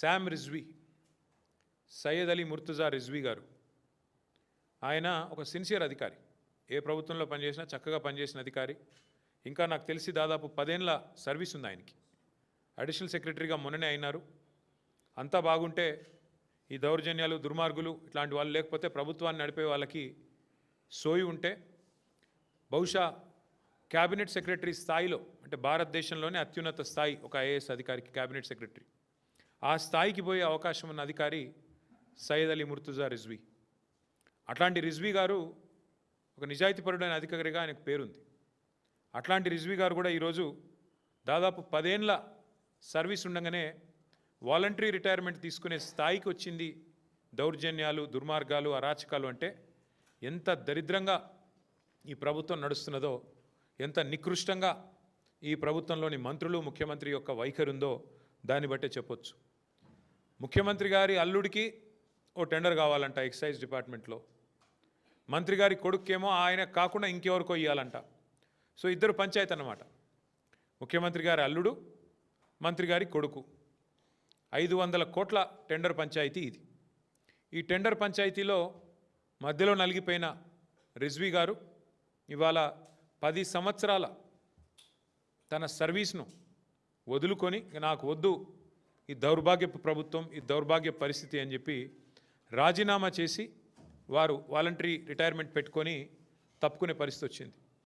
Sam Rizvi Syed Ali Murtuza Rizvi గారు. ఆయన ఒక సిన్సియర్ అధికారి. ఏ ప్రభుత్వంలో పనిచేసినా చక్కగా పనిచేసిన అధికారి. ఇంకా నాకు తెలిసి దాదాపు పదేళ్ళ సర్వీస్ ఉంది ఆయనకి. అడిషనల్ సెక్రటరీగా మొన్ననే అయినారు. అంతా బాగుంటే ఈ దౌర్జన్యాలు దుర్మార్గులు ఇట్లాంటి వాళ్ళు లేకపోతే ప్రభుత్వాన్ని నడిపే వాళ్ళకి సోయి ఉంటే బహుశా క్యాబినెట్ సెక్రటరీ స్థాయిలో అంటే భారతదేశంలోనే అత్యున్నత స్థాయి ఒక ఐఏఎస్ అధికారికి క్యాబినెట్ సెక్రటరీ. ఆ స్థాయికి పోయే అవకాశం ఉన్న అధికారి సయ్యద్ అలీ ముర్తుజా రిజ్వీ. అట్లాంటి రిజ్వీ గారు ఒక నిజాయితీపరుడైన అధికారిగా ఆయనకు పేరుంది. అట్లాంటి రిజ్వీ గారు కూడా ఈరోజు దాదాపు పదేండ్ల సర్వీస్ ఉండగానే వాలంటరీ రిటైర్మెంట్ తీసుకునే స్థాయికి వచ్చింది. దౌర్జన్యాలు దుర్మార్గాలు అరాచకాలు అంటే ఎంత దరిద్రంగా ఈ ప్రభుత్వం నడుస్తున్నదో ఎంత నికృష్టంగా ఈ ప్రభుత్వంలోని మంత్రులు ముఖ్యమంత్రి యొక్క వైఖరి ఉందో దాన్ని బట్టే చెప్పొచ్చు. ముఖ్యమంత్రి గారి అల్లుడికి ఓ టెండర్ కావాలంట ఎక్సైజ్ డిపార్ట్మెంట్లో. మంత్రి గారి కొడుక్కేమో ఆయన కాకుండా ఇంకెవరికో ఇవ్వాలంట సో ఇద్దరు పంచాయతీ అన్నమాట. ముఖ్యమంత్రి గారి అల్లుడు మంత్రి గారి కొడుకు. ఐదు వందల కోట్ల టెండర్ పంచాయతీ ఇది. ఈ టెండర్ పంచాయతీలో మధ్యలో నలిగిపోయిన రిజ్వీ గారు ఇవాళ పది సంవత్సరాల తన సర్వీస్ను వదులుకొని నాకు వద్దు ఈ దౌర్భాగ్యపు ప్రభుత్వం ఈ దౌర్భాగ్య పరిస్థితి అని చెప్పి రాజీనామా చేసి వారు వాలంటరీ రిటైర్మెంట్ పెట్టుకొని తప్పుకునే పరిస్థితి వచ్చింది.